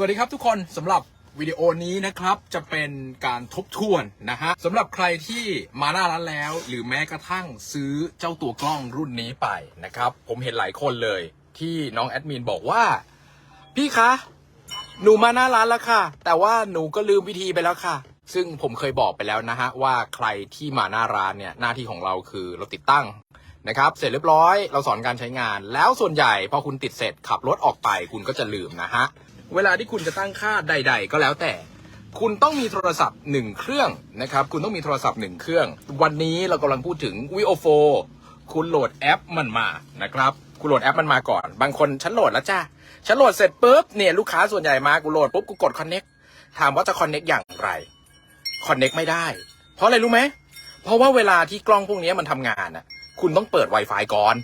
สวัสดีครับทุกคนสำหรับวิดีโอนี้นะครับจะเป็นการทบทวนนะฮะสำหรับใครที่มาหน้าร้านแล้ว หรือแม้กระทั่งซื้อเจ้าตัวกล้องรุ่นนี้ไปนะครับผมเห็นหลายคนเลยที่น้องแอดมินบอกว่า พี่คะหนูมาหน้าร้านแล้วค่ะ แต่ว่าหนูก็ลืมวิธีไปแล้วค่ะ ซึ่งผมเคยบอกไปแล้วนะฮะว่าใครที่มาหน้าร้านเนี่ยหน้าที่ของเราคือเราติดตั้งนะครับเสร็จเรียบร้อยเราสอนการใช้งาน แล้วส่วนใหญ่พอคุณติดเสร็จขับรถออกไปคุณก็จะลืมนะฮะ เวลาที่คุณจะตั้งค่าใด ๆ ก็แล้วแต่ คุณต้องมีโทรศัพท์หนึ่งเครื่องนะครับ คุณต้องมีโทรศัพท์หนึ่งเครื่อง วันนี้เรากำลังพูดถึง Vio 4 คุณโหลดแอปมันมานะครับ คุณโหลดแอปมันมาก่อน บางคนฉันโหลดแล้วจ้าฉันโหลดเสร็จปุ๊บเนี่ยลูกค้าส่วนใหญ่มากูโหลดปุ๊บกูกด connect ถามว่าจะ connect อย่างไร connect ไม่ได้ เพราะอะไรรู้ไหม เพราะว่าเวลาที่กล้องพวกนี้มันทำงานอะ คุณต้องเปิด Wi-Fi ก่อน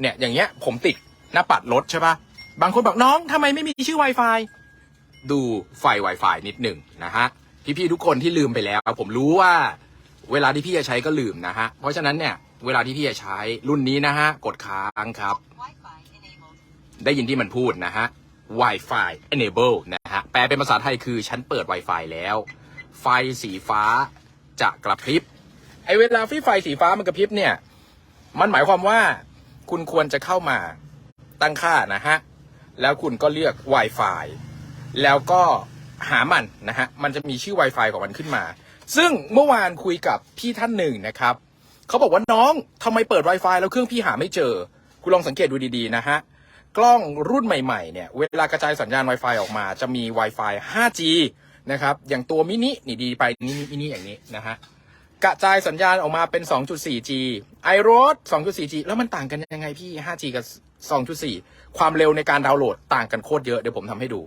เนี่ยอย่างเงี้ยผมติดหน้าปัดรถใช่ปะ บางคนบอกน้องทำไมไม่มีชื่อ Wi-Fi ดูไฟ Wi-Fi นิดหนึ่งนะฮะ พี่ๆทุกคนที่ลืมไปแล้ว ผมรู้ว่าเวลาที่พี่จะใช้ก็ลืมนะฮะ เพราะฉะนั้นเนี่ย เวลาที่พี่จะใช้รุ่นนี้นะฮะ กดค้างครับ ได้ยินที่มันพูดนะฮะ Wi-Fi enable นะฮะ แปลเป็นภาษาไทยคือฉันเปิด Wi-Fi แล้ว ไฟสีฟ้าจะกระพริบ ไอเวลาที่ไฟสีฟ้ามันกระพริบเนี่ย มันหมายความว่าคุณควรจะเข้ามาตั้งค่านะฮะ แล้วคุณก็เลือก Wi-Fi แล้วก็หามันนะฮะ มันจะมีชื่อ Wi-Fi ของมันขึ้นมา ซึ่งเมื่อวานคุยกับพี่ท่านหนึ่งนะครับ เขาบอกว่าน้องทำไมเปิด Wi-Fi แล้วเครื่องพี่หาไม่เจอ คุณลองสังเกตดูดีๆนะฮะ กล้องรุ่นใหม่ๆเนี่ย เวลากระจายสัญญาณ Wi-Fi ออกมาจะมี Wi-Fi 5G นะครับ อย่างตัวมินินี่ดีไปนี่มินิอย่างนี้นะฮะ กระจายสัญญาณออกมาเป็น 2.4G iRoad 2.4G แล้วมันต่างกันยังไงพี่ 5G กับ 2.4 ความเร็วในการดาวน์โหลดต่างกันโคตรเยอะเดี๋ยวผมทำให้ดู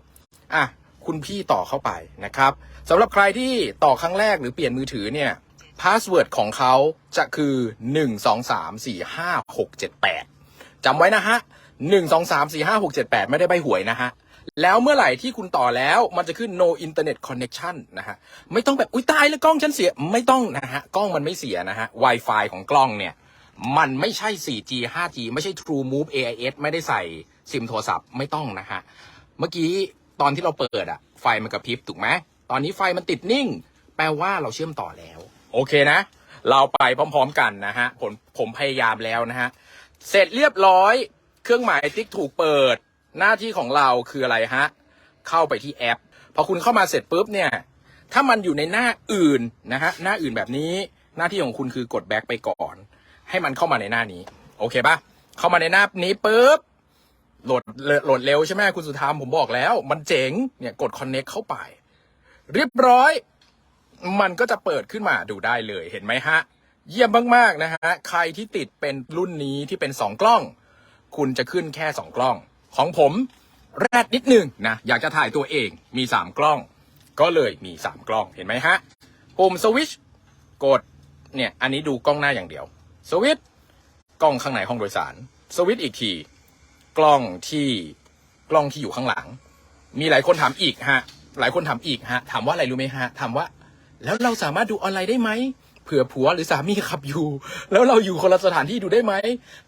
อะคุณพี่ต่อเข้าไปนะครับสำหรับใครที่ต่อครั้งแรกหรือเปลี่ยนมือถือเนี่ยพาสเวิร์ดของเขาจะคือ 1 2 3 4 5 6 7 8จำไว้นะฮะ 1 2 3 4 5 6 7 8 ไม่ได้ใบหวยนะฮะ แล้วเมื่อไหร่ที่คุณต่อแล้วมันจะขึ้น no internet connection นะฮะ ไม่ต้องแบบ อุ้ยตายแล้วกล้องฉันเสีย ไม่ต้องนะฮะ กล้องมันไม่เสียนะฮะ Wi-Fi ของกล้องเนี่ย มันไม่ใช่ 4G 5G ไม่ใช่ True Move AIS ไม่ได้ใส่ ซิมโทรศัพท์ไม่ต้องนะฮะ เมื่อกี้ตอนที่เราเปิดอะไฟมันกระพริบถูกไหมตอนนี้ไฟมันติดนิ่ง แปลว่าเราเชื่อมต่อแล้ว โอเคนะ เราไปพร้อมๆกันนะฮะผมผมพยายามแล้วนะฮะ เสร็จเรียบร้อย เครื่องหมายติ๊กถูกเปิด หน้าที่ของเราคืออะไรฮะ เข้าไปที่แอป พอคุณเข้ามาเสร็จปุ๊บเนี่ย ถ้ามันอยู่ในหน้าอื่นนะฮะ หน้าอื่นแบบนี้ หน้าที่ของคุณคือกดแบ็กไปก่อน ให้มันเข้ามาในหน้านี้ โอเคปะเข้ามาในหน้านี้ปุ๊บ โหลดโหลดเร็วใช่ไหมคุณสุธามผมบอกแล้ว มันเจ๋งเนี่ยกด connect เข้าไป เรียบร้อย มันก็จะเปิดขึ้นมาดูได้เลยเห็นไหมฮะ เยี่ยมมาก ๆ นะฮะ ใครที่ติดเป็นรุ่นนี้ที่เป็น 2 กล้อง คุณจะขึ้นแค่ 2 กล้อง ของผมแรดนิดนึงนะ อยากจะถ่ายตัวเองมี 3 กล้อง ก็เลยมี 3 กล้องเห็นไหมฮะปุ่มสวิชกดเนี่ยอันนี้ดูกล้องหน้าอย่างเดียวสวิตช์กล้องข้างในห้องโดยสารสวิตช์อีกที กล้องที่กล้องที่อยู่ข้างหลัง มีหลายคนถามอีกฮะ หลายคนถามอีกฮะ ถามว่าอะไรรู้ไหมฮะ ถามว่า แล้วเราสามารถดูออนไลน์ได้ไหมเผื่อผัวหรือสามีขับอยู่ แล้วเราอยู่คนละสถานที่ดูได้ไหม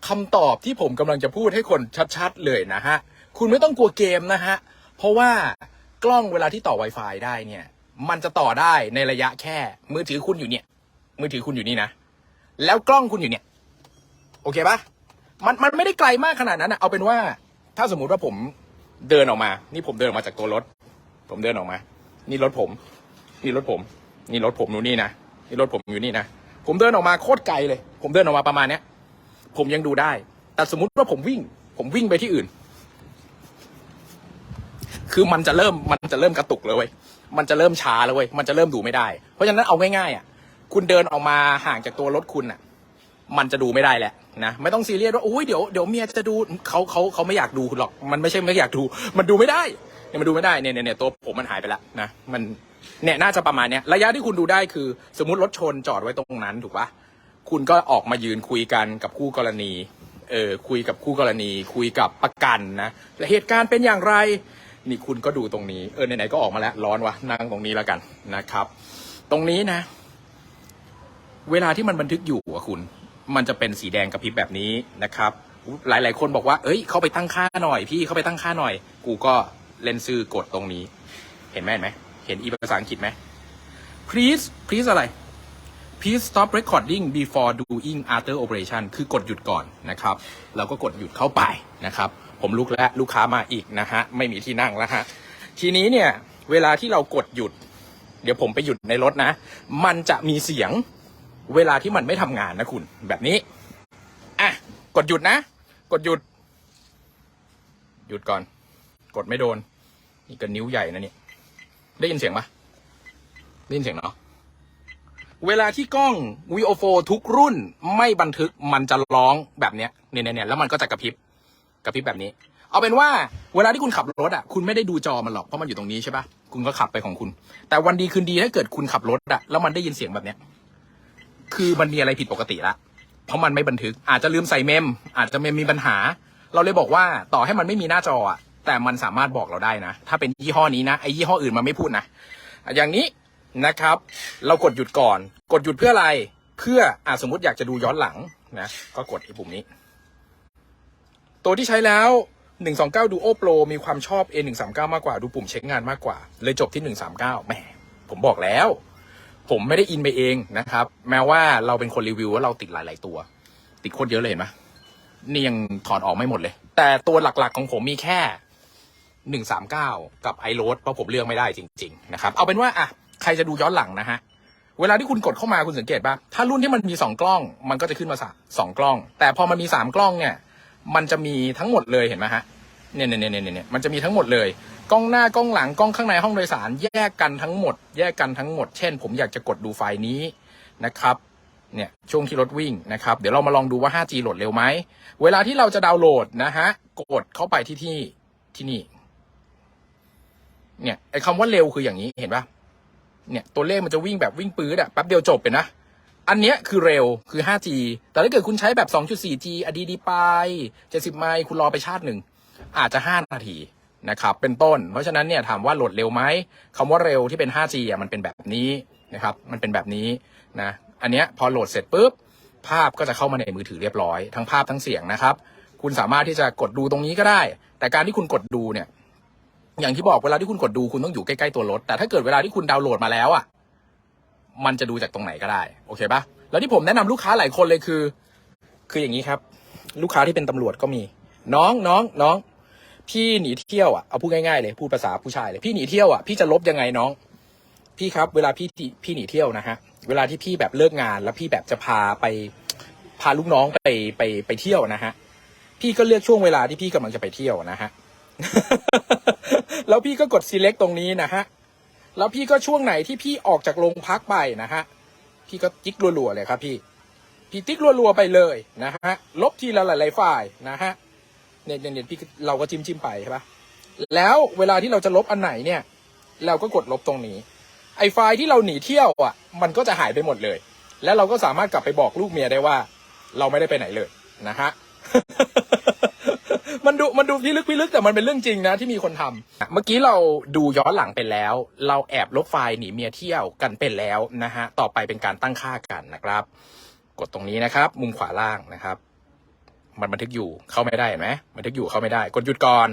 คำตอบที่ผมกำลังจะพูดให้คนชัดๆเลยนะฮะ คุณไม่ต้องกลัวเกมนะฮะ เพราะว่ากล้องเวลาที่ต่อ Wi-Fi ได้เนี่ย มันจะต่อได้ในระยะแค่ มือถือคุณอยู่เนี่ย มือถือคุณอยู่นี่นะ แล้วกล้องคุณอยู่เนี่ย โอเคปะ มันมันไม่ได้ไกลมากขนาดนั้นนะเอาเป็นว่า ถ้าสมมุติว่าผมเดินออกมา นี่ผมเดินออกมาจากตัวรถ ผมเดินออกมา นี่รถผม นี่รถผม นี่รถผมอยู่นี่นะนี่รถผมอยู่นี่นะผมเดินออกมาโคตรไกลเลย ผมเดินออกมาประมาณเนี้ย ผมยังดูได้ แต่สมมุติว่าผมวิ่ง ผมวิ่งไปที่อื่น คือมันจะเริ่มมันจะเริ่มกระตุกเลยเว้ยมันจะเริ่มช้าแล้วเว้ยมันจะเริ่มดูไม่ได้ เพราะฉะนั้นเอาง่ายๆอะ คุณเดินออกมาห่างจากตัวรถคุณอะ มันจะดูไม่ได้แหละ นะไม่ต้องซีเรียสว่าโอ้ยเดี๋ยวเดี๋ยวเมียจะดูเขาเขาเขาไม่อยากดูหรอก มันไม่ใช่ไม่อยากดู มันดูไม่ได้เนี่ยมันดูไม่ได้เนี่ยเนี่ยเนี่ยตัวผมมันหายไปแล้วนะมันเนี่ยน่าจะประมาณเนี้ยระยะที่คุณดูได้คือ สมมติรถชนจอดไว้ตรงนั้นถูกปะคุณก็ออกมายืนคุยกันกับคู่กรณีเออคุยกับคู่กรณี คุยกับประกันนะและเหตุการณ์เป็นอย่างไร นี่คุณก็ดูตรงนี้เออไหนๆก็ออกมาแล้วร้อนวะนั่งตรงนี้แล้วกันนะครับ ตรงนี้นะ เวลาที่มันบันทึกอยู่อะคุณ มันจะเป็นสีแดงกระพริบแบบนี้นะครับหลาย ๆ คนบอกว่า เอ้ย เข้าไปตั้งค่าหน่อยพี่เข้าไปตั้งค่าหน่อย กูก็เล่นซื้อกดตรงนี้ เห็นไหมเห็นไหมเห็นอีภาษาอังกฤษไหม please please อะไร please stop recording before doing after operation คือกดหยุดก่อนนะครับ แล้วก็กดหยุดเข้าไปนะครับ ผมลุกแล้วลูกค้ามาอีกนะฮะ ไม่มีที่นั่งแล้วฮะ ทีนี้เนี่ย เวลาที่เรากดหยุด เดี๋ยวผมไปหยุดในรถนะ มันจะมีเสียง เวลาที่มันไม่ทำงานนะคุณแบบนี้ อะ กดหยุดนะ กดหยุด หยุดก่อน กดไม่โดน นี่ก็นิ้วใหญ่นะเนี่ย ได้ยินเสียงปะได้ยินเสียงเนาะเวลาที่กล้อง VO4 ทุกรุ่นไม่บันทึกมันจะร้องแบบเนี้เนี่ยเนี่ยเนี่ยแล้วมันก็จะกระพริบกระพริบแบบนี้ เอาเป็นว่า เวลาที่คุณขับรถอะคุณไม่ได้ดูจอมันหรอกเพราะมันอยู่ตรงนี้ใช่ปะคุณก็ขับไปของคุณ แต่วันดีคืนดีถ้าเกิดคุณขับรถอะแล้วมันได้ยินเสียงแบบเนี้ย คือมันมีอะไรผิดปกติละเพราะมันไม่บันทึกอาจจะลืมใส่เมม อาจจะเมมมีปัญหา เราเลยบอกว่าต่อให้มันไม่มีหน้าจออะแต่มันสามารถบอกเราได้นะ ถ้าเป็นยี่ห้อนี้นะไอ้ยี่ห้ออื่นมันไม่พูดนะอย่างนี้นะครับ เรากดหยุดก่อน กดหยุดเพื่ออะไรเพื่ออาสมมติอยากจะดูย้อนหลังนะก็กดไอ้ปุ่มนี้ ตัวที่ใช้แล้ว 129 Duo Pro มีความชอบ A139 มากกว่าดูปุ่มเช็คงานมากกว่า เลยจบที่ 139แหมผมบอกแล้ว ผมไม่ได้อินไปเองนะครับ แม้ว่าเราเป็นคนรีวิวว่าเราติดหลาย ๆ ตัว ติดโคตรเยอะเลยเห็นไหมนี่ยังถอดออกไม่หมดเลย แต่ตัวหลักๆของผมมีแค่139กับ i r o a d เพราะผมเลือกไม่ได้จริง ๆ นะครับ เอาเป็นว่าอะใครจะดูย้อนหลังนะฮะเวลาที่คุณกดเข้ามาคุณสังเกตป่ะถ้ารุ่นที่มันมีสองกล้อง มันก็จะขึ้นมาสะสองกล้อง แต่พอมันมีสามกล้องเนี่ย มันจะมีทั้งหมดเลยเห็นไหมฮะเนี่ยเนี่ยเนี่ยเนี่ยเนี่ยมันจะมีทั้งหมดเลย กล้องหน้ากล้องหลังกล้องข้างในห้องโดยสาร แยกกันทั้งหมด แยกกันทั้งหมด เช่น ผมอยากจะกดดูไฟล์นี้นะครับเนี่ยช่วงที่รถวิ่งนะครับ เดี๋ยวเรามาลองดูว่า 5G โหลดเร็วไหม เวลาที่เราจะดาวน์โหลดนะฮะ กดเข้าไปที่ที่ที่นี่ เนี่ยไอ้คำว่าเร็วคืออย่างนี้เห็นปะเนี่ยตัวเลขมันจะวิ่งแบบวิ่งปื๊ดอะแป๊บเดียวจบเป็นนะ อันเนี้ยคือเร็วคือ 5G แต่ถ้าเกิดคุณใช้แบบ 2.4G อดีดีไป 70 ไมล์คุณรอไปชาติหนึ่งอาจจะ 5 นาที นะครับเป็นต้น เพราะฉะนั้นเนี่ยถามว่าโหลดเร็วไหมคำว่าเร็วที่เป็น 5G อะมันเป็นแบบนี้นะครับมันเป็นแบบนี้นะอันเนี้ยพอโหลดเสร็จปุ๊บภาพก็จะเข้ามาในมือถือเรียบร้อย ทั้งภาพทั้งเสียงนะครับ คุณสามารถที่จะกดดูตรงนี้ก็ได้ แต่การที่คุณกดดูเนี่ย อย่างที่บอกเวลาที่คุณกดดูคุณต้องอยู่ใกล้ๆตัวรถ แต่ถ้าเกิดเวลาที่คุณดาวน์โหลดมาแล้วอะมันจะดูจากตรงไหนก็ได้โอเคปะแล้วที่ผมแนะนำลูกค้าหลายคนเลยคือ คืออย่างนี้ครับ ลูกค้าที่เป็นตำรวจก็มี น้องน้องน้อง พี่หนีเที่ยวอะเอาพูดง่ายๆเลยพูดภาษาผู้ชายเลยพี่หนีเที่ยวอะพี่จะลบยังไงน้อง พี่ครับ เวลาพี่พี่หนีเที่ยวนะฮะเวลาที่พี่แบบเลิกงาน แล้วพี่แบบจะพาไปพาลูกน้องไปไปไปเที่ยวนะฮะพี่ก็เลือกช่วงเวลาที่พี่กำลังจะไปเที่ยวนะฮะแล้วพี่ก็กด select ตรงนี้นะฮะแล้วพี่ก็ช่วงไหนที่พี่ออกจากโรงพักไปนะฮะพี่ก็ติ๊กรัวๆเลยครับพี่พี่ติ๊กรัวๆไปเลยนะฮะลบทีละหลายๆฝ่ายนะฮะ เนี่ยเนี่ยเนี่ยพี่เราก็จิ้มจิ้มไปใช่ปะแล้วเวลาที่เราจะลบอันไหนเนี่ย เราก็กดลบตรงนี้ ไอไฟล์ที่เราหนีเที่ยวอะ มันก็จะหายไปหมดเลย แล้วเราก็สามารถกลับไปบอกลูกเมียได้ว่า เราไม่ได้ไปไหนเลยนะฮะมันดูมันดูพิลึกพิลึกแต่มันเป็นเรื่องจริงนะที่มีคนทำเมื่อกี้เราดูย้อนหลังไปแล้ว เราแอบลบไฟล์หนีเมียเที่ยวกันเป็นแล้วนะฮะต่อไปเป็นการตั้งค่ากันนะครับ กดตรงนี้นะครับ มุมขวาล่างนะครับ มันบันทึกอยู่เข้าไม่ได้เห็นไหมบันทึกอยู่เข้าไม่ได้ กดหยุดก่อน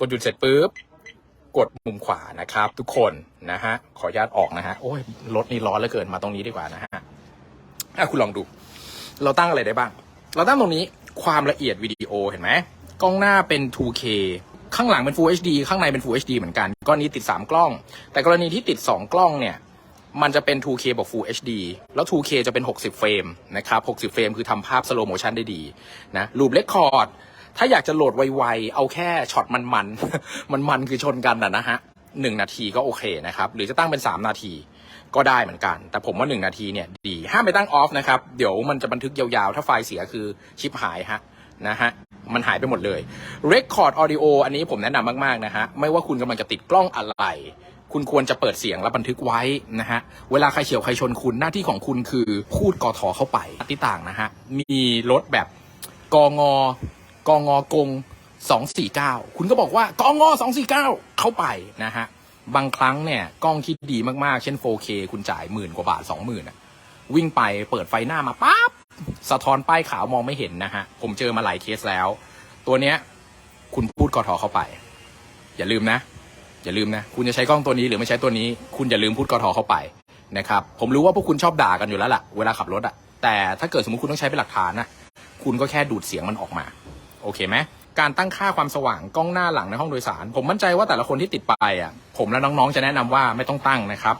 กดหยุดเสร็จปุ๊บกดมุมขวานะครับ ทุกคนนะฮะขออนุญาตออกนะฮะโอ้ยรถนี่ร้อนเหลือเกินมาตรงนี้ดีกว่านะฮะอะคุณลองดู เราตั้งอะไรได้บ้าง เราตั้งตรงนี้ความละเอียดวิดีโอเห็นไหมกล้องหน้าเป็น 2K ข้างหลังเป็น Full HD ข้างในเป็น Full HD เหมือนกันก้อนนี้ติด 3 กล้อง แต่กรณีที่ติด 2 กล้องเนี่ย มันจะเป็น 2K บอก Full HD แล้ว 2K จะเป็น 60 เฟรมนะครับ 60 เฟรมคือทำภาพ slow motion ได้ดีนะรูปเลคคอร์ด ถ้าอยากจะโหลดไวๆ เอาแค่ช็อตมันๆมันๆคือชนกันนะนะฮะหนึ่งนาทีก็โอเคนะครับ หรือจะตั้งเป็น 3 นาทีก็ได้เหมือนกัน แต่ผมว่า 1 นาทีเนี่ยดี ห้ามไปตั้งออฟนะครับ เดี๋ยวมันจะบันทึกยาวๆ ถ้าไฟล์เสียคือชิปหายฮะนะฮะ มันหายไปหมดเลย Record Audio อันนี้ผมแนะนำมากๆนะฮะ ไม่ว่าคุณกำลังจะติดกล้องอะไร คุณควรจะเปิดเสียงและบันทึกไว้นะฮะ เวลาใครเฉียวใครชนคุณหน้าที่ของคุณคือพูดกอทอเข้าไปที่ต่างนะฮะ มีรถแบบกองกองกง249คุณก็บอกว่ากอง249เก้าเข้าไปนะฮะ บางครั้งเนี่ยกล้องที่ดีมากๆ เช่น 4K คุณจ่ายหมื่นกว่าบาท20,000อะวิ่งไปเปิดไฟหน้ามาปั๊บสะท้อนป้ายขาวมองไม่เห็นนะฮะ ผมเจอมาหลายเคสแล้ว ตัวเนี้ย คุณพูดกอทอเข้าไป อย่าลืมนะ อย่าลืมนะ คุณจะใช้กล้องตัวนี้หรือไม่ใช้ตัวนี้ คุณอย่าลืมพูดกทเข้าไปนะครับ ผมรู้ว่าพวกคุณชอบด่ากันอยู่แล้วล่ะ เวลาขับรถอะแต่ถ้าเกิดสมมติคุณต้องใช้เป็นหลักฐานอะคุณก็แค่ดูดเสียงมันออกมา โอเคไหมการตั้งค่าความสว่างกล้องหน้าหลังในห้องโดยสาร ผมมั่นใจว่าแต่ละคนที่ติดไปอะ ผมและน้องๆจะแนะนำว่าไม่ต้องตั้งนะครับ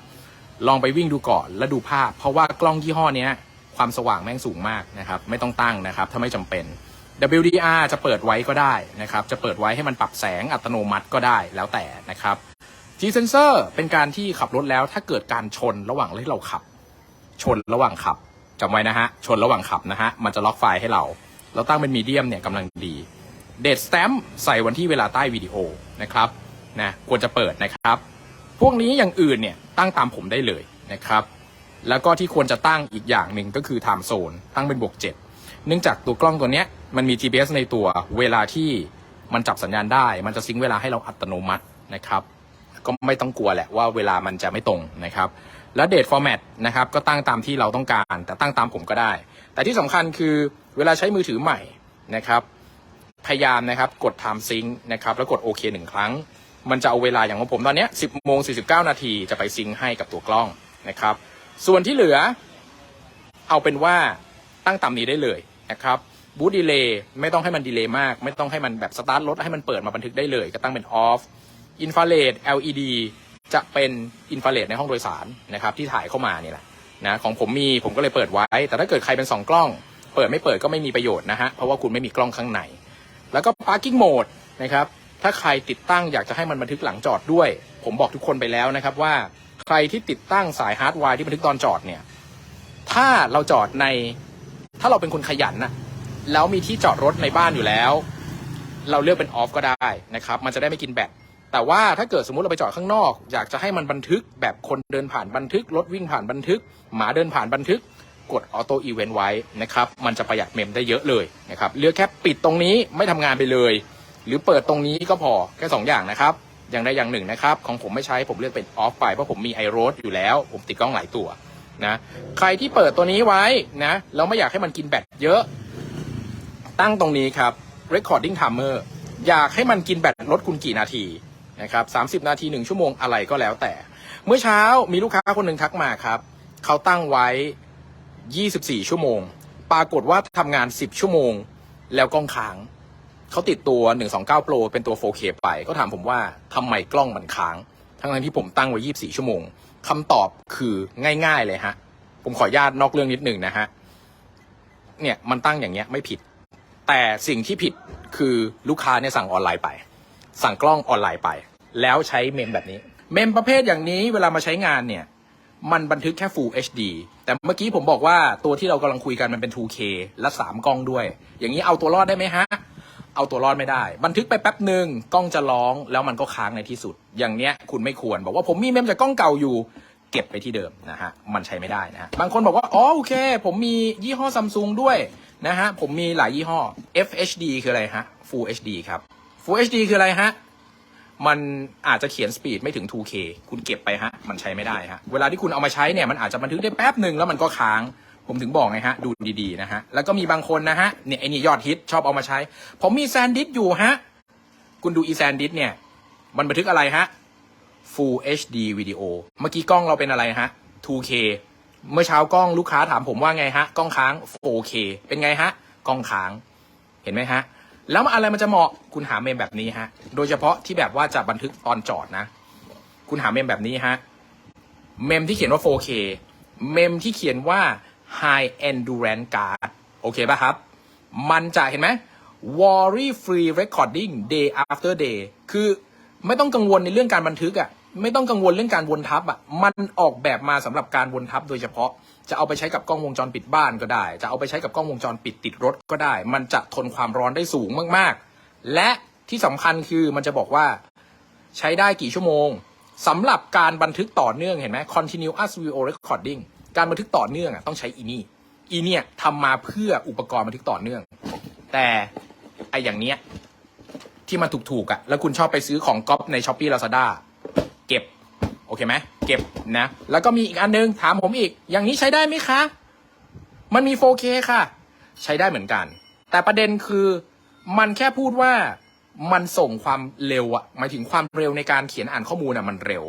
ลองไปวิ่งดูก่อนแล้วดูภาพ เพราะว่ากล้องยี่ห้อเนี้ยความสว่างแม่งสูงมากนะครับ ไม่ต้องตั้งนะครับ ถ้าไม่จำเป็น WDR จะเปิดไว้ก็ได้นะครับ จะเปิดไว้ให้มันปรับแสงอัตโนมัติก็ได้แล้วแต่นะครับ G sensor เป็นการที่ขับรถแล้วถ้าเกิดการชนระหว่างที่เราขับ ชนระหว่างขับจำไว้นะฮะ ชนระหว่างขับนะฮะ มันจะล็อกไฟล์ให้เรา เราตั้งเป็นมีเดียมเนี่ยกำลังดี เดทส t ตมป์ใส่วันที่เวลาใต้วิดีโอนะครับนะควรจะเปิดนะครับ พวกนี้อย่างอื่นเนี่ยตั้งตามผมได้เลยนะครับ แล้วก็ที่ควรจะตั้งอีกอย่างหนึ่งก็คือ time zone ตั้งเป็นบวกเจ็ดเนื่องจากตัวกล้องตัวเนี้ย มันมี GPS ในตัวเวลาที่มันจับสัญญาณได้ มันจะซิงเวลาให้เราอัตโนมัตินะครับ ก็ไม่ต้องกลัวแหละว่าเวลามันจะไม่ตรงนะครับ แล้ว date format นะครับก็ตั้งตามที่เราต้องการ แต่ตั้งตามผมก็ได้ แต่ที่สำคัญคือเวลาใช้มือถือใหม่นะครับ พยายามนะครับกด time sync นะครับแล้วกดโอเคหนึ่งครั้ง มันจะเอาเวลาอย่างของผมตอนนี้10โมง49 นาทีจะไปซิงให้กับตัวกล้องนะครับ ส่วนที่เหลือเอาเป็นว่าตั้งตามนี้ได้เลยนะครับ บูตดีเลย์ไม่ต้องให้มันดีเลย์มาก ไม่ต้องให้มันแบบสตาร์ทรถให้มันเปิดมาบันทึกได้เลย ก็ตั้งเป็นออฟอินฟาเรด LED จะเป็นอินฟาเรดในห้องโดยสารนะครับที่ถ่ายเข้ามานี่แหละนะของผมมีผมก็เลยเปิดไว้ แต่ถ้าเกิดใครเป็น 2 กล้อง เปิดไม่เปิดก็ไม่มีประโยชน์นะฮะเพราะว่าคุณไม่มีกล้องข้างใน แล้วก็ parking mode นะครับถ้าใครติดตั้งอยากจะให้มันบันทึกหลังจอดด้วย ผมบอกทุกคนไปแล้วนะครับว่าใครที่ติดตั้งสายฮาร์ดไวร์ที่บันทึกตอนจอดเนี่ยถ้าเราจอดในถ้าเราเป็นคนขยันนะ แล้วมีที่จอดรถในบ้านอยู่แล้ว เราเลือกเป็นออฟก็ได้นะครับ มันจะได้ไม่กินแบตแต่ว่าถ้าเกิดสมมติเราไปจอดข้างนอก อยากจะให้มันบันทึกแบบคนเดินผ่านบันทึก รถวิ่งผ่านบันทึก หมาเดินผ่านบันทึก กดออโต้อีเวนต์ไว้นะครับ มันจะประหยัดเมมได้เยอะเลยนะครับเลือกแค่ปิดตรงนี้ไม่ทำงานไปเลย หรือเปิดตรงนี้ก็พอแค่สองอย่างนะครับอย่างใดอย่างหนึ่งนะครับ ของผมไม่ใช้ผมเลือกเป็นออฟไปเพราะผมมีไอโรดอยู่แล้ว ผมติดกล้องหลายตัวนะใครที่เปิดตัวนี้ไว้นะแล้วไม่อยากให้มันกินแบตเยอะ ตั้งตรงนี้ครับ recording timer อยากให้มันกินแบตรถคุณกี่นาทีนะครับ30 นาที 1 ชั่วโมงอะไรก็แล้วแต่ เมื่อเช้ามีลูกค้าคนหนึ่งทักมาครับ เขาตั้งไว้ 24 ชั่วโมง ปรากฏว่าทำงาน 10 ชั่วโมง แล้วกล้องค้าง เขาติดตัว 129 Pro เป็นตัว 4K ไป ก็ถามผมว่าทำไมกล้องมันค้าง ทั้งที่ผมตั้งไว้ 24 ชั่วโมงคำตอบคือง่าย ๆ เลยฮะ ผมขออนุญาตนอกเรื่องนิดหนึ่งนะฮะ เนี่ยมันตั้งอย่างเงี้ยไม่ผิด แต่สิ่งที่ผิดคือลูกค้าเนี่ยสั่งออนไลน์ไป สั่งกล้องออนไลน์ไป แล้วใช้เมมแบบนี้ เมมประเภทอย่างนี้เวลามาใช้งานเนี่ยมันบันทึกแค่ Full HD แต่เมื่อกี้ผมบอกว่าตัวที่เรากำลังคุยกันมันเป็น 2K และ 3 กล้องด้วย อย่างนี้เอาตัวรอดได้ไหมฮะ เอาตัวรอดไม่ได้ บันทึกไปแป๊บหนึ่งกล้องจะร้องแล้วมันก็ค้างในที่สุด อย่างเนี้ยคุณไม่ควรบอกว่าผมมีเมมจากกล้องเก่าอยู่ เก็บไปที่เดิมนะฮะ มันใช้ไม่ได้นะฮะ บางคนบอกว่า อ๋อโอเค ผมมียี่ห้อซัมซุงด้วย นะฮะ ผมมีหลายยี่ห้อ FHD คืออะไรฮะ Full HD ครับ Full HD คืออะไรฮะ มันอาจจะเขียนสปีดไม่ถึง 2K คุณเก็บไปฮะ มันใช้ไม่ได้ฮะ เวลาที่คุณเอามาใช้เนี่ย มันอาจจะบันทึกได้แป๊บหนึ่งแล้วมันก็ค้าง ผมถึงบอกไงฮะ ดูดีๆนะฮะ แล้วก็มีบางคนนะฮะ เนี่ยไอ้นี่ยอดฮิตชอบเอามาใช้ ผมมีแซนดิสอยู่ฮะ คุณดูอีแซนดิสเนี่ย มันบันทึกอะไรฮะ Full HD วิดีโอ เมื่อกี้กล้องเราเป็นอะไรฮะ 2K เมื่อเช้ากล้องลูกค้าถามผมว่าไงฮะ กล้องค้าง 4K เป็นไงฮะ กล้องค้าง เห็นไหมฮะ แล้วอะไรมันจะเหมาะคุณหาเมมแบบนี้ฮะ โดยเฉพาะที่แบบว่าจะบันทึกตอนจอดนะ คุณหาเมมแบบนี้ฮะ เมมที่เขียนว่า 4K เมมที่เขียนว่า High Endurance Card โอเคป่ะครับ มันจะเห็นไหม worry free recording day after day คือไม่ต้องกังวลในเรื่องการบันทึกอะ่ะ ไม่ต้องกังวลเรื่องการวนทับอะมันออกแบบมาสำหรับการวนทับโดยเฉพาะจะเอาไปใช้กับกล้องวงจรปิดบ้านก็ได้ จะเอาไปใช้กับกล้องวงจรปิดติดรถก็ได้ มันจะทนความร้อนได้สูงมากๆ และที่สำคัญคือมันจะบอกว่าใช้ได้กี่ชั่วโมงสำหรับการบันทึกต่อเนื่องเห็นไหม continuous video recording การบันทึกต่อเนื่องอะต้องใช้อีนี่อีเนี่ยทำมาเพื่ออุปกรณ์บันทึกต่อเนื่อง แต่ไออย่างเนี้ยที่มันถูกๆอะแล้วคุณชอบไปซื้อของก๊อปใน s h อ p e e Lazada เก็บ โอเคไหมเก็บนะ แล้วก็มีอีกอันนึง ถามผมอีก อย่างนี้ใช้ได้ไหมคะ มันมี 4K ค่ะ ใช้ได้เหมือนกัน แต่ประเด็นคือมันแค่พูดว่ามันส่งความเร็วอะหมายถึงความเร็วในการเขียนอ่านข้อมูลอะมันเร็ว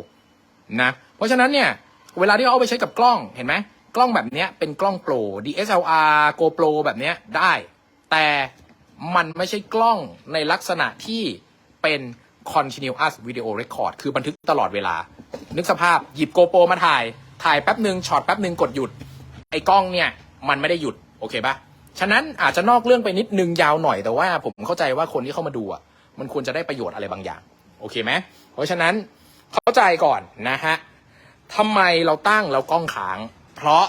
นะ เพราะฉะนั้นเนี่ยเวลาที่เอาไปใช้กับกล้องเห็นไหมกล้องแบบเนี้ยเป็นกล้องโปร DSLR GoPro แบบเนี้ยได้ แต่มันไม่ใช่กล้องในลักษณะที่เป็น continuous video record คือบันทึกตลอดเวลา นึกสภาพหยิบ GoPro มาถ่าย ถ่ายแป๊บหนึ่งช็อตแป๊บหนึ่งกดหยุด ไอ้กล้องเนี่ย มันไม่ได้หยุด โอเคปะฉะนั้นอาจจะนอกเรื่องไปนิดนึงยาวหน่อยแต่ว่าผมเข้าใจว่าคนที่เข้ามาดูอะมันควรจะได้ประโยชน์อะไรบางอย่าง โอเคไหมเพราะฉะนั้นเข้าใจก่อนนะฮะทำไมเราตั้งแล้วกล้องค้าง เพราะ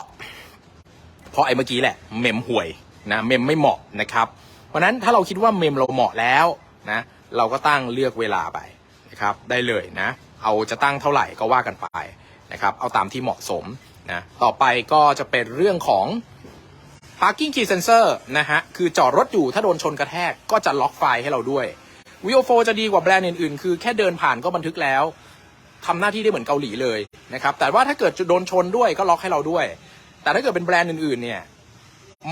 เพราะไอ้เมื่อกี้แหละ เมมห่วยนะเมมไม่เหมาะนะครับ เพราะนั้นถ้าเราคิดว่าเมมเราเหมาะแล้วนะ เราก็ตั้งเลือกเวลาไปนะครับ ได้เลยนะ เอาจะตั้งเท่าไหร่ก็ว่ากันไปนะครับ เอาตามที่เหมาะสมนะ ต่อไปก็จะเป็นเรื่องของ parking key sensor นะฮะ คือจอดรถอยู่ถ้าโดนชนกระแทกก็จะล็อกไฟล์ให้เราด้วย Vio 4จะดีกว่าแบรนด์อื่นๆ คือแค่เดินผ่านก็บันทึกแล้วทำหน้าที่ได้เหมือนเกาหลีเลยนะครับ แต่ว่าถ้าเกิดจะโดนชนด้วยก็ล็อกให้เราด้วย แต่ถ้าเกิดเป็นแบรนด์อื่นๆ เนี่ย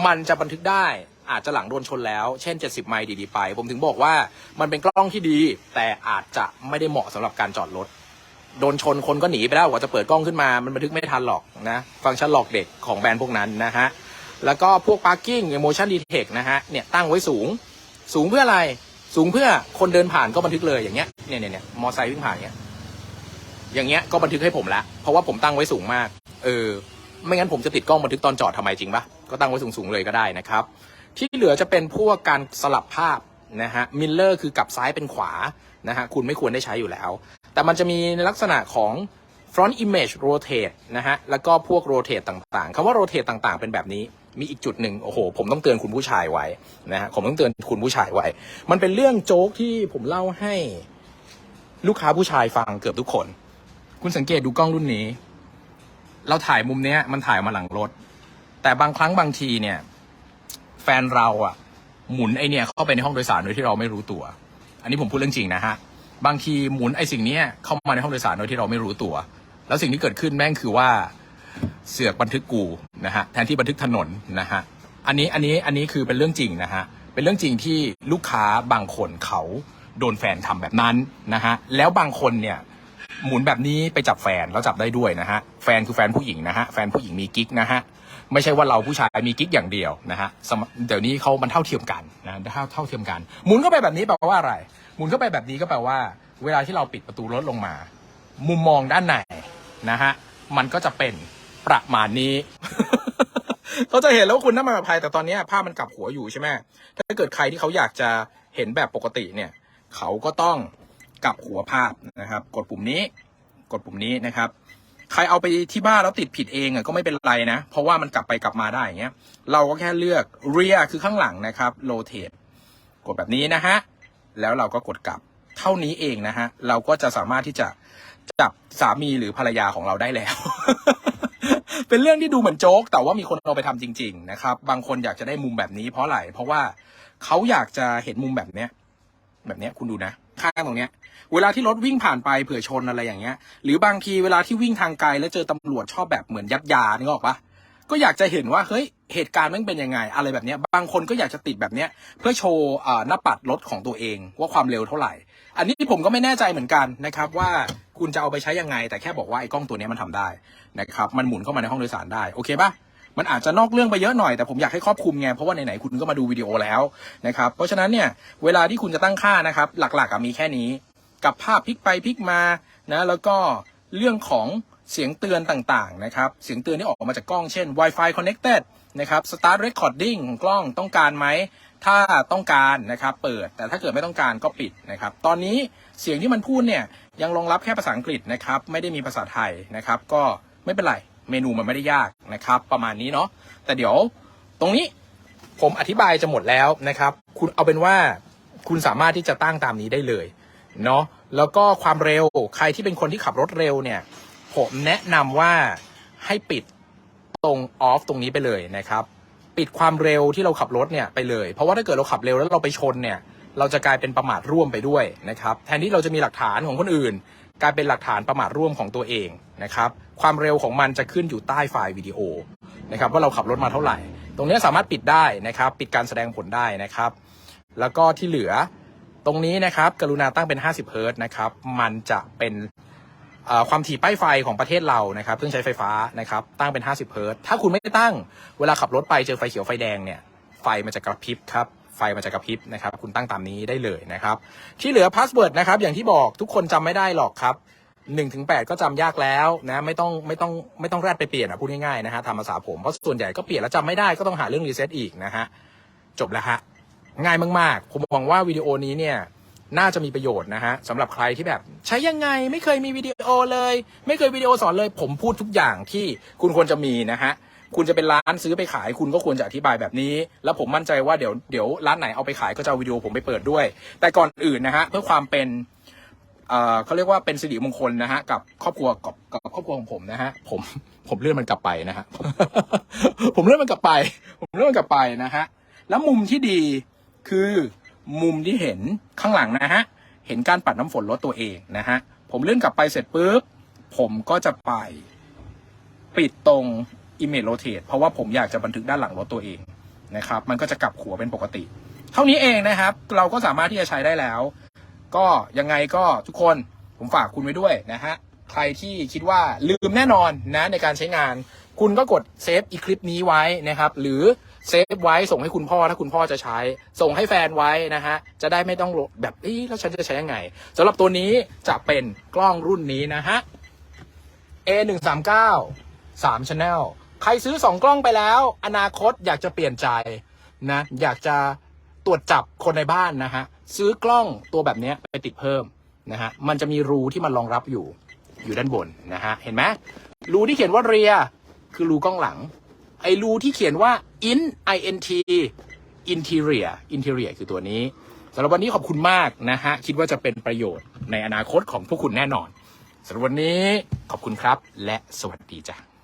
มันจะบันทึกได้ อาจจะหลังโดนชนแล้ว เช่น 70 ไมล์ดีๆไป ผมถึงบอกว่ามันเป็นกล้องที่ดี แต่อาจจะไม่ได้เหมาะสำหรับการจอดรถ โดนชนคนก็หนีไปแล้วกว่าจะเปิดกล้องขึ้นมามันบันทึกไม่ทันหรอกนะ ฟังก์ชันหลอกเด็กของแบรนด์พวกนั้นนะฮะ แล้วก็พวก parking motion detect นะฮะ เนี่ยตั้งไว้สูง สูงเพื่ออะไร สูงเพื่อคนเดินผ่านก็บันทึกเลยอย่างเงี้ย เนี่ยเนี่ยเนี่ยมอไซค์วิ่งผ่านเงี้ย อย่างเงี้ยก็บันทึกให้ผมละ เพราะว่าผมตั้งไว้สูงมาก เออ ไม่งั้นผมจะติดกล้องบันทึกตอนจอดทำไมจริงปะก็ตั้งไว้สูงๆเลยก็ได้นะครับ ที่เหลือจะเป็นพวกการสลับภาพนะฮะมิลเลอร์คือกลับซ้ายเป็นขวานะฮะคุณไม่ควรได้ใช้อยู่แล้ว แต่มันจะมีในลักษณะของ front image rotate นะฮะ แล้วก็พวก rotate ต่างๆ คำว่า rotate ต่างๆ เป็นแบบนี้ มีอีกจุดหนึ่ง โอ้โห ผมต้องเตือนคุณผู้ชายไว้นะฮะ ผมต้องเตือนคุณผู้ชายไว้ มันเป็นเรื่องโจ๊กที่ผมเล่าให้ลูกค้าผู้ชายฟังเกือบทุกคน คุณสังเกตดูกล้องรุ่นนี้ เราถ่ายมุมเนี้ย มันถ่ายมาหลังรถ แต่บางครั้งบางทีเนี่ย แฟนเราอะ หมุนไอเนี่ยเข้าไปในห้องโดยสารโดยที่เราไม่รู้ตัว อันนี้ผมพูดเรื่องจริงนะฮะบางทีหมุนไอสิ่งเนี้ยเข้ามาในห้องโดยสารโดยที่เราไม่รู้ตัว แล้วสิ่งที่เกิดขึ้นแม่งคือว่าเสือกบันทึกกูนะฮะแทนที่บันทึกถนนนะฮะอันนี้อันนี้อันนี้คือเป็นเรื่องจริงนะฮะเป็นเรื่องจริงที่ลูกค้าบางคนเขาโดนแฟนทำแบบนั้นนะฮะแล้วบางคนเนี่ยหมุนแบบนี้ไปจับแฟนแล้วจับได้ด้วยนะฮะแฟนคือแฟนผู้หญิงนะฮะแฟนผู้หญิงมีกิ๊กนะฮะ ไม่ใช่ว่าเราผู้ชายมีกิ๊กอย่างเดียวนะฮะเดี๋ยวนี้เขามันเท่าเทียมกันนะเท่าเท่าเทียมกัน หมุนเข้าไปแบบนี้แปลว่าอะไร หมุนเข้าไปแบบนี้ก็แปลว่า เวลาที่เราปิดประตูรถลงมา มุมมองด้านในนะฮะมันก็จะเป็นประมาณนี้เขาจะเห็นแล้วว่าคุณนั่งมาแบบไทยแต่ตอนนี้ภาพมันกลับหัวอยู่ใช่ไหมถ้าเกิดใครที่เขาอยากจะเห็นแบบปกติเนี่ย เขาก็ต้องกลับหัวภาพนะครับ กดปุ่มนี้ กดปุ่มนี้นะครับ ใครเอาไปที่บ้านแล้วติดผิดเองอะก็ไม่เป็นไรนะ เพราะว่ามันกลับไปกลับมาได้อย่างเงี้ย เราก็แค่เลือก rear คือข้างหลังนะครับ rotate กดแบบนี้นะฮะ แล้วเราก็กดกลับเท่านี้เองนะฮะ เราก็จะสามารถที่จะจับสามีหรือภรรยาของเราได้แล้ว เป็นเรื่องที่ดูเหมือนโจ๊ก แต่ว่ามีคนเอาไปทำจริง ๆ นะครับ บางคนอยากจะได้มุมแบบนี้เพราะอะไรเพราะว่าเขาอยากจะเห็นมุมแบบเนี้ย แบบเนี้ยคุณดูนะ ข้างตรงเนี้ย เวลาที่รถวิ่งผ่านไปเผื่อชนอะไรอย่างเงี้ย หรือบางทีเวลาที่วิ่งทางไกลแล้วเจอตำรวจชอบแบบเหมือนยัดยานึกออกปะก็อยากจะเห็นว่าเฮ้ยเหตุการณ์มันเป็นยังไง อะไรแบบเนี้ยบางคนก็อยากจะติดแบบเนี้ยเพื่อโชว์หน้าปัดรถของตัวเองว่าความเร็วเท่าไหร่ อันนี้ผมก็ไม่แน่ใจเหมือนกันนะครับว่าคุณจะเอาไปใช้ยังไง แต่แค่บอกว่าไอ้กล้องตัวนี้มันทำได้นะครับมันหมุนเข้ามาในห้องโดยสารได้โอเคปะมันอาจจะนอกเรื่องไปเยอะหน่อยแต่ผมอยากให้ครอบคลุมไงเพราะว่าไหนๆคุณก็มาดูวิดีโอแล้วนะครับเพราะฉะนั้นเนี่ยเวลาที่คุณจะตั้งค่านะครับหลักๆมีแค่นี้ กับภาพพลิกไปพลิกมานะแล้วก็เรื่องของเสียงเตือนต่างๆนะครับ เสียงเตือนที่ออกมาจากกล้องเช่น Wi-Fi connected นะครับ start recording ของกล้องต้องการไหม ถ้าต้องการนะครับเปิด แต่ถ้าเกิดไม่ต้องการก็ปิดนะครับ ตอนนี้เสียงที่มันพูดเนี่ยยังรองรับแค่ภาษาอังกฤษนะครับ ไม่ได้มีภาษาไทยนะครับ ก็ไม่เป็นไร เมนูมันไม่ได้ยากนะครับ ประมาณนี้เนาะ แต่เดี๋ยวตรงนี้ผมอธิบายจะหมดแล้วนะครับ คุณเอาเป็นว่าคุณสามารถที่จะตั้งตามนี้ได้เลย เนาะแล้วก็ความเร็วใครที่เป็นคนที่ขับรถเร็วเนี่ย ผมแนะนำว่าให้ปิดตรงออฟตรงนี้ไปเลยนะครับ ปิดความเร็วที่เราขับรถเนี่ยไปเลย เพราะว่าถ้าเกิดเราขับเร็วแล้วเราไปชนเนี่ย เราจะกลายเป็นประมาทร่วมไปด้วยนะครับ แทนที่เราจะมีหลักฐานของคนอื่น กลายเป็นหลักฐานประมาทร่วมของตัวเองนะครับ ความเร็วของมันจะขึ้นอยู่ใต้ไฟล์วิดีโอนะครับว่าเราขับรถมาเท่าไหร่ ตรงนี้สามารถปิดได้นะครับ ปิดการแสดงผลได้นะครับ แล้วก็ที่เหลือ ตรงนี้นะครับ กรุณาตั้งเป็น 50 เฮิร์ตซ์นะครับ มันจะเป็นความถี่ป้ายไฟของประเทศเรานะครับเครื่องใช้ไฟฟ้านะครับ ตั้งเป็น 50 เฮิร์ตซ์ถ้าคุณไม่ได้ตั้ง เวลาขับรถไปเจอไฟเขียวไฟแดงเนี่ย ไฟมันจะกระพริบครับ ไฟมันจะกระพริบนะครับ คุณตั้งตามนี้ได้เลยนะครับ ที่เหลือพาสเวิร์ดนะครับ อย่างที่บอกทุกคนจำไม่ได้หรอกครับ1นถึงแก็จำยากแล้วนะไม่ต้องไม่ต้องไม่ต้องแรดไปเปลี่ยนอะพูดง่ายๆนะฮะทำภาษาผมเพราะส่วนใหญ่ก็เปลี่ยนแล้วจำไม่ได้ก็ต้องหาเรื่องรีเซ็ตอีกนะฮะจบแล้วฮะ ง่ายมากๆ ผมหวังว่าวิดีโอนี้เนี่ยน่าจะมีประโยชน์นะฮะสำหรับใครที่แบบ ใช้ยังไงไม่เคยมีวิดีโอเลย ไม่เคยวิดีโอสอนเลย ผมพูดทุกอย่างที่คุณควรจะมีนะฮะคุณจะเป็นร้านซื้อไปขายคุณก็ควรจะอธิบายแบบนี้ แล้วผมมั่นใจว่าเดี๋ยวเดี๋ยวร้านไหนเอาไปขายก็จะเอาวิดีโอผมไปเปิดด้วย แต่ก่อนอื่นนะฮะเพื่อความเป็นเอ่อเขาเรียกว่าเป็นสิริมงคลนะฮะกับครอบครัวกับกับครอบครัวของผมนะฮะผมผมเลื่อนมันกลับไปนะฮะผมเลื่อนมันกลับไป ผมเลื่อนมันกลับไปนะฮะแล้วมุมที่ดี คือมุมที่เห็นข้างหลังนะฮะ เห็นการปัดน้ำฝนรถตัวเองนะฮะ ผมเลื่อนกลับไปเสร็จปุ๊บ ผมก็จะไปปิดตรง image rotate เพราะว่าผมอยากจะบันทึกด้านหลังรถตัวเองนะครับ มันก็จะกลับหัวเป็นปกติ เท่านี้เองนะครับ เราก็สามารถที่จะใช้ได้แล้ว ก็ยังไงก็ทุกคนผมฝากคุณไว้ด้วยนะฮะ ใครที่คิดว่าลืมแน่นอนนะในการใช้งาน คุณก็กดเซฟอีคลิปนี้ไว้นะครับ หรือ เซฟไว้ส่งให้คุณพ่อถ้าคุณพ่อจะใช้ ส่งให้แฟนไว้นะฮะ จะได้ไม่ต้องแบบเอ๊ะแล้วฉันจะใช้ยังไงสำหรับตัวนี้จะเป็นกล้องรุ่นนี้นะฮะ A หนึ่งสามเก้าสามชแนลใครซื้อสองกล้องไปแล้ว อนาคตอยากจะเปลี่ยนใจนะ อยากจะตรวจจับคนในบ้านนะฮะ ซื้อกล้องตัวแบบนี้ไปติดเพิ่มนะฮะ มันจะมีรูที่มันรองรับอยู่อยู่ด้านบนนะฮะ เห็นไหมรูที่เขียนว่าเรียคือรูกล้องหลัง ไอ้รูที่เขียนว่า in int interior interior คือตัวนี้สำหรับวันนี้ขอบคุณมากนะฮะ คิดว่าจะเป็นประโยชน์ในอนาคตของพวกคุณแน่นอนสำหรับวันนี้ขอบคุณครับ และสวัสดีจ้ะ